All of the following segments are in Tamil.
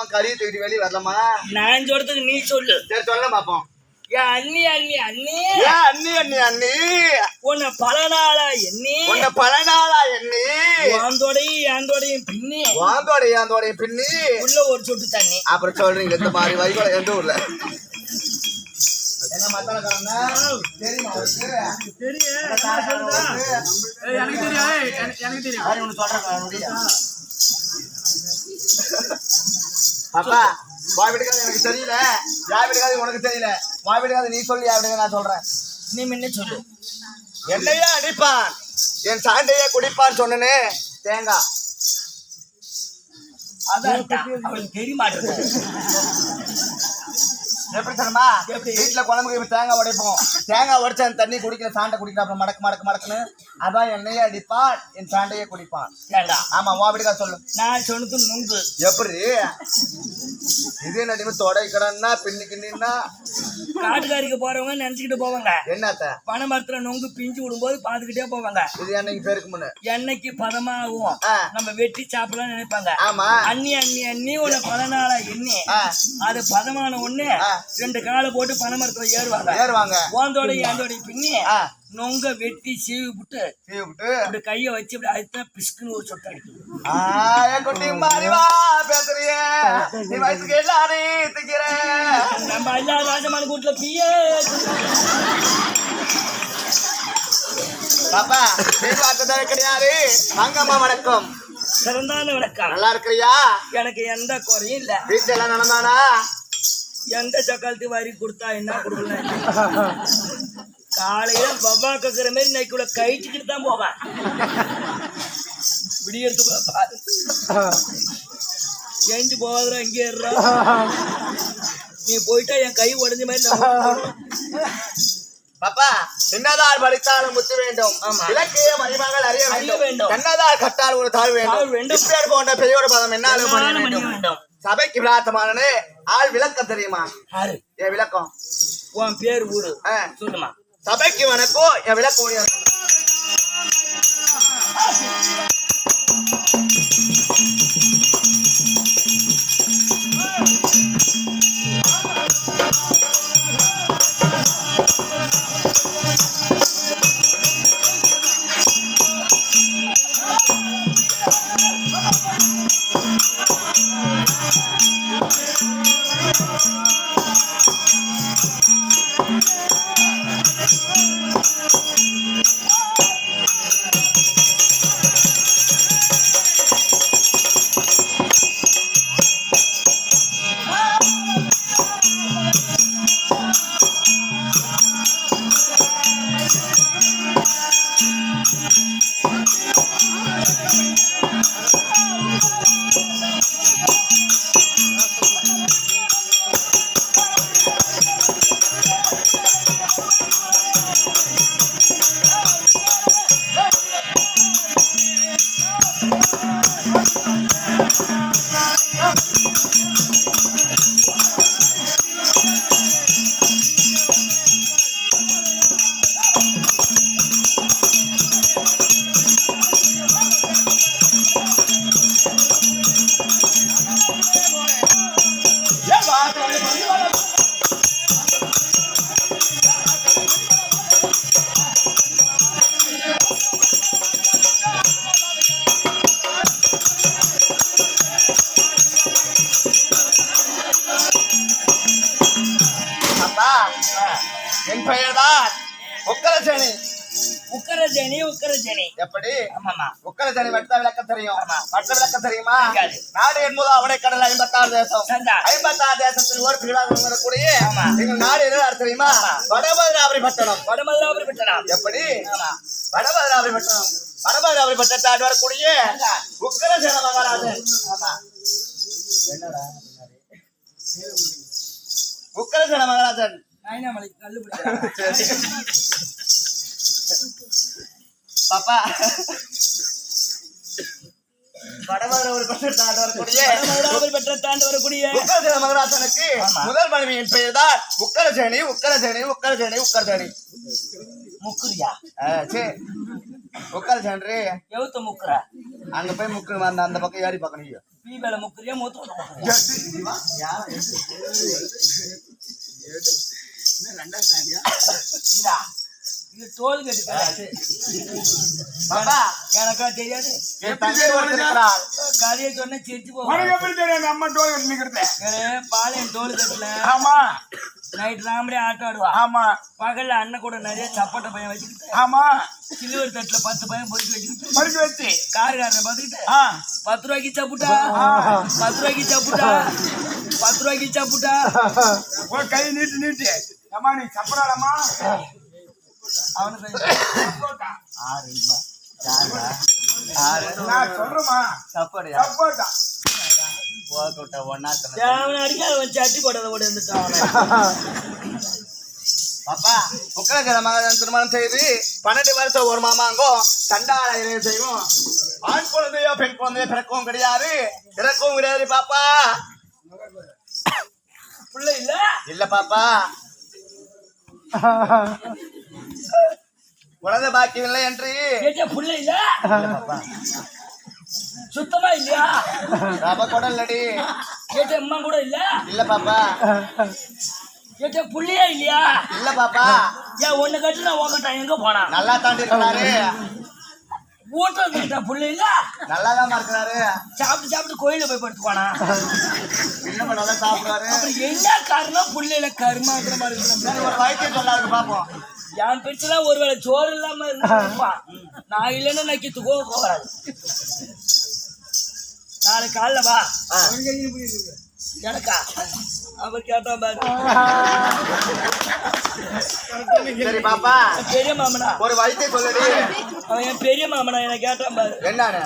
உன் கறியை தூக்கிட்டு வெளியே வரலாமா? நான் சொல்றதுக்கு நீ சொல்லு. சரி சொல்ல பாப்போம். என் அண்ணி அண்ணி அண்ணி? ஏன் அண்ணி அண்ணி அண்ணி? உன்னை பல நாளா எண்ணி. உன்னை பல நாளா எண்ணி. ஆந்தோடையும் ஆந்தோடையும் பின்னி. வாந்தோடைய ஆந்தோடைய பின்னி. உள்ள ஒரு சொட்டு தண்ணி. அப்புறம் சொல்றீங்க எந்த மாதிரி வைகோல எந்த ஊர்ல? என்ன தெரியுமா எனக்கு தெரியும். ஏய், எனக்கு- எனக்கு தெரியும். அவருக்கு சொல்றேன் முடியா அப்பா விடுக்காது எனக்கு தெரியல. யார் விடுக்காது உனக்கு தெரியல. வாய் விடுக்காது நீ சொல்லி விடுக்காது நான் சொல்றேன். நீ முன்ன சொல்லு. என்னையா அடிப்பான்? என் சாண்டையே குடிப்பான்னு சொன்னனே. தேங்காய் அதான் அவளுக்கு தெரிய மாட்டேங்குது எப்படி தெரியுமா? வீட்டுல குழம்புக்கு தேங்காய் உடைப்போம். தேங்காய் உடைச்சு அந்த தண்ணி குடிக்கல சாண்டை குடிக்கல அப்புறம் மடக்கு மடக்கு மடக்குன்னு. அதான் என்னையே அடிப்பான் என் சாண்டையே குடிப்பான். ஆமா வா விடுக்கா சொல்லு. நான் சொன்னது நுங்கு. எப்படி? இதே நடிமை தொடைக்கிறன்னா பின்னிக்கின்னா காட்டுக்காரிக்கு போறவங்க நினைச்சுக்கிட்டு போவாங்க. என்னத்த பனை மரத்துல நொங்கு பிஞ்சு விடும்போது பாத்துக்கிட்டே போவாங்க. இது என்னைக்கு பேருக்கு முன்ன? எண்ணெய்க்கு பதமாகும். ஆ. நம்ம வெட்டி சாப்பிடலாம் நினைப்பாங்க. ஆமா. அண்ணி அண்ணி அண்ணி பல நாளா எண்ணி. அது பதமான ஒண்ணு. ரெண்டு காலை போட்டு பனை மரத்துல ஏறுவாங்க. ஏறுவாங்க. ஓந்தோட ஏந்தோட பின்னி. நொங்க வெட்டி சீவி விட்டு சீவி விட்டு இப்படி கைய வச்சு இப்படி அழுத்தா பிஸ்குன்னு ஒரு சொட்டு அடிக்கும். ஆ, என் குட்டி மாறிவா பேசுறிய. நீ வயசுக்கு எல்லாரையும் திக்கிற. நம்ம எல்லா ராஜமான கூட்டுல பிய பாப்பா பேசுவார்த்தை கிடையாது. அங்கம்மா வணக்கம். சிறந்தான விளக்கம் நல்லா இருக்கிறியா? எனக்கு எந்த குறையும் இல்ல. வீட்டுல எல்லாம் நடந்தானா எந்த சக்காலத்து வரி கொடுத்தா என்ன கொடுக்கல காலையில பவ்வா கக்குற மாதிரி நைக்குள்ள கயிச்சுக்கிட்டு தான் போவேன் விடியறதுக்குள்ள பாரு. ஏஞ்சி போகாதரா இங்கே நீ போயிட்டா என் கை உடைஞ்ச மாதிரி பாப்பா என்னதான் படித்தாலும் முத்து வேண்டும். இலக்கிய மதிமகள் அறிய வேண்டும். என்னதான் கட்டால் ஒரு தாழ் வேண்டும். வேண்டும். போன்ற பெரியோட பதம் பண்ண வேண்டும். சபைக்கு விளாத்தமானே ஆள் விளக்கம் தெரியுமா? யாரு? என் விளக்கம். உன் பேர் ஊரு. சொல்லுமா சபைக்கு வணக்கம் என் விளக்கம் முடியாது அப்பா என் பெயர்தான் உக்கரசேனி உக்கரஜனி. உக்கரஜனி எப்படி? ஆமாமா உக்கரசேனி வெட்ட விளக்கம் தெரியும். வட்ட விளக்கம் தெரியுமா. நாடு என்பது அவனை கடல் ஐம்பத்தாறு தேசம். ஐம்பத்தாறு தேசத்தில் ஒரு பிரிவாக கூடிய. எங்கள் நாடு என்ன தெரியுமா? வடபதிராபுரி பட்டணம். வடமதுராபுரி பெற்றலாம் எப்படி? ஆமா. வடபதிராபுரி பட்டணம். வடபதிராபுரி பட்டணத்தை ஆண்டு வரக்கூடிய உக்கரசேன மகாராஜன். என்னடா? உக்கரசேன மகாராஜன். நாயனாமலைக்கு கல்லு பாப்பா ஆமா. முதல் மனைவியின் பெயர் தான் உக்கரசேனி உக்கரசேனி உக்கரசேனி உக்கரசேனி. முக்குரியா. சரி உக்கரசேன்றி எவுத்த முக்குறா அங்க போய் முக்கு அந்த அந்த பக்கம் ஏறி பார்க்கணும் டீ மேல முக்கிறியா மூத்த இது டோல் கட்டு எனக்கா தெரியாது என் தங்கை ஒருத்தர் கதையை சொன்னா சிரிச்சு போகும் எப்படி தெரியும் அம்மா டோல் கட்டு நிக்கிறது பாளையம் டோல் கட்டுல ஆமா. நைட் ராமடி ஆட்டம் ஆடுவா ஆமா பகல்ல அண்ணன் கூட நிறைய சப்பட்டை பையன் வச்சுக்கிட்டு ஆமா சில்வர் தட்டுல பத்து பையன் பொறுக்கி வச்சுக்கிட்டு பறிக்க வச்சு காருக்காரனை பார்த்துக்கிட்டு ஆ பத்து ரூபாய்க்கு சப்புட்டா பத்து ரூபாய்க்கு சப்புட்டா பத்து ரூபாய்க்கு சப்புட்டா கை நீட்டு நீட்டு. அம்மா நீ சப்பராடம்மா? அவனுக்கு ஆறு ஆறு நான் சப்போட்டா. ஒன்னா அவனை அடிக்காத வச்சு அட்டி போட்டதை போட்டு வந்துட்டான் அவனை. பாப்பா உக்கரகர மகன் திருமணம் செய்து பன்னெண்டு வருஷம் ஒரு மாமாங்கோ சண்டாள இறைவு செய்வோம். ஆண் குழந்தையோ பெண் குழந்தையோ பிறக்கவும் கிடையாது. இறக்கவும் கிடையாது பாப்பா. புள்ள இல்ல? இல்ல பாப்பா. குழந்தை பாக்கியம் இல்லை என்று புள்ள இல்ல? பாப்பா. சுத்தமா இல்லையா? ரப குடல்லடி கேட்ட அம்மா கூட இல்ல? இல்ல பாப்பா. கேட்ட புள்ளையா இல்லையா? இல்ல பாப்பா. ஏன் ஒண்ணு கட்டு நான் ஓக்கட்டான் எங்க போனா? நல்லா தாண்டி இருக்கிறாரு ஊட்டம் கேட்ட புள்ள இல்ல நல்லா தான் இருக்கிறாரு. சாப்பிட்டு சாப்பிட்டு கோயில போய் படுத்து போனா இன்னும் நல்லா சாப்பிடுவாரு. அப்புறம் என்ன காரணம்? கருமாத்திரமா இருக்கிற சரி ஒரு வைத்தியம் சொல்லாருக்கு பாப்போம். என் பிடிச்சலாம் ஒருவேளை சோறு இல்லாம இருந்தா நான் இல்லைன்னா நக்கித்து போக போகாது. நாளைக்கு காலைல வா. எனக்கா? அவர் கேட்டா பாரு. சரி பாப்பா. பெரிய மாமனா. ஒரு வைத்தியம் சொல்லுடி. அவன் என் பெரிய மாமனா என்ன கேட்டான் பாரு. என்னன்னு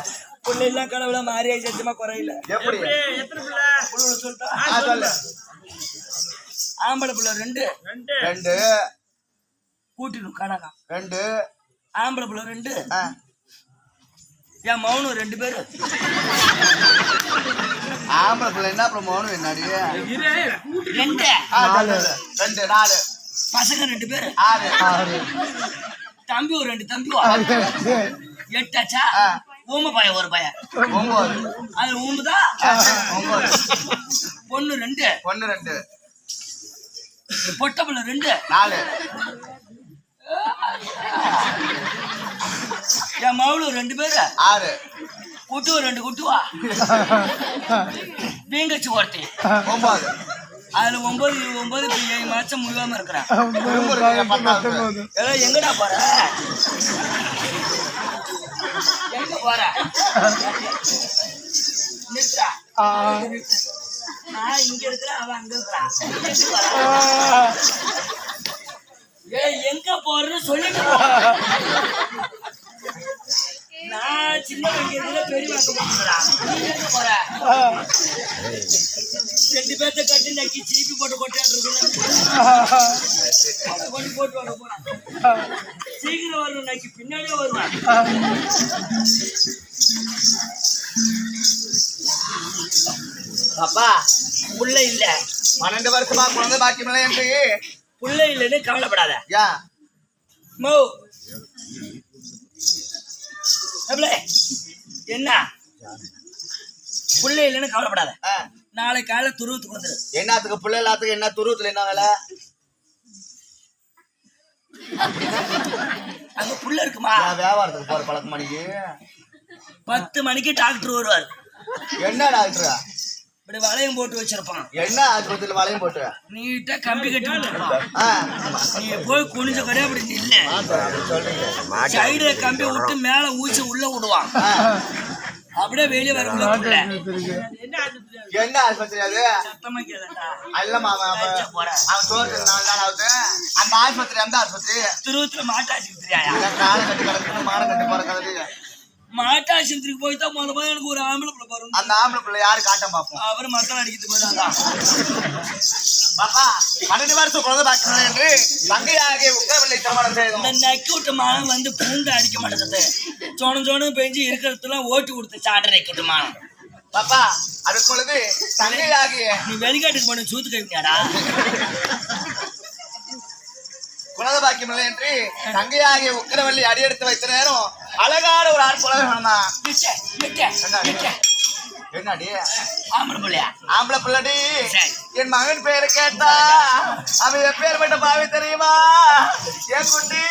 புள்ள எல்லாம் கடவுள மாறியா சத்தியமா குறையில. எப்படி? புள்ள? சொல்லிட்டா? ஆ, சொல்லு. ஆம்பளை புள்ள ரெண்டு. ரெண்டு. கூட்டிடும் கணக்கா ரெண்டு. ஆம்பளை புள்ள ரெண்டு. என் மௌனம் ரெண்டு பேரு. ஆம்பளை பிள்ளை என்ன அப்புறம் மௌனம் என்னடி? ரெண்டு. ரெண்டு நாலு. பசங்க ரெண்டு பேரு. ஆறு. தம்பி ஒரு ரெண்டு தம்பி எட்டாச்சா. ஊம பையன் ஒரு பையன் ஒன்பது அது ஊம்புதான் ஒன்பது பொண்ணு ரெண்டு. ஒன்னு ரெண்டு. பொட்டை புள்ள ரெண்டு. நாலு. என் மவுளு ரெண்டு பேரு. ஆறு. குட்டுவா ரெண்டு குட்டுவா? வீங்கச்சு ஒருத்தி ஒன்பது அதுல ஒன்பது ஒன்பது இப்ப ஏழு மாசம் முழுவாம இருக்கிறேன். எங்கடா போற? எங்க போற. நான் இங்க இருக்கிறேன் அவன் அங்க இருக்கிறான்? ஏய் எங்க போறன்னு சொல்லிட்டு. நான் சின்ன வைக்கிறதுல பெரிய வாங்க போகிறேன் நீ எங்க போற ரெண்டு பேர்த்த கட்டி நக்கி சீப்பி போட்டு கொட்டாட்டு கொண்டு போட்டு வர போறான் சீக்கிரம் வருவேன் நக்கி பின்னாடியே வருவேன். அப்பா புள்ள இல்ல. பன்னெண்டு வருஷமா குழந்தை பாக்கியம் என்று புள்ள இல்லைன்னு கவலைப்படாத. யா. மோ. என்ன? புள்ள இல்லைன்னு கவலைப்படாத. நாளை காலை துருவத்துக்கு வந்துரு. என்னத்துக்கு பிள்ளை எல்லாத்துக்கும் என்ன துருவத்துல என்ன வேலை? அங்க புள்ள இருக்குமா? வியாபாரத்துக்கு போற பழக்கம் மணிக்கு பத்து மணிக்கு டாக்டர் வருவார். என்ன டாக்டர்? இப்படி வளையம் போட்டு வச்சிருப்பான். என்ன ஆஸ்பத்திரியில் வளையம் போட்டு? நீட்டா கம்பி கட்டி நீ போய் குனிஞ்ச கடையா அப்படி சொல்றீங்க. சைடுல கம்பி விட்டு மேல ஊசி உள்ள விடுவான். அப்படியே வெளியே புள்ள. என்ன ஆஸ்பத்திரி அது? சத்தமா கேளுடா. இல்லம்மா அவன் அவன் சோறு நாலு நாள் ஆகுது. அந்த ஆஸ்பத்திரி அந்த ஆஸ்பத்திரி? திருவத்துல மாட்டாசிரியா அதான் காலை கட்டி கிடக்குது மாடை கட்டி போற கதை மாட்டாசிரிக்கு போய் தான் முத முதல்ல எனக்கு ஒரு ஆம்பளை பிள்ளை பிறந்து அந்த ஆம்பளை பிள்ளை யாரு காட்டம் பார்ப்போம். அவர் மக்கள் அடிக்கிறது போயிடாதான் பாப்பா பன்னெண்டு வருஷம் குழந்தை பாக்கியம் என்று தங்கையாகிய உங்கவில்லை திருமணம் செய்தோம். இந்த நக்கி விட்ட மானம் வந்து பூண்டு அடிக்க மாட்டேங்குது. சோன சோனு பெஞ்சு இருக்கிறதுலாம் ஓட்டி கொடுத்து சாட்டை நக்கி மானம். பாப்பா அதுக்கு பொழுது தங்கையாகிய நீ வெளிக்காட்டுக்கு போன சூத்து கவிஞாடா குழந்தை பாக்கியம் இல்லை என்று தங்கையாகிய உக்கிரவள்ளி அடியெடுத்து வைத்த நேரம் அழகான ஒரு நிக்க, நிக்க, நிக்க. என்னடி? ஆம்பளை பிள்ளையா? ஆம்பளை பிள்ளடி. என் மகன் பேரு கேட்டா அவன் எப்பேர் மட்டும் பாவி தெரியுமா? ஏன் குட்டி.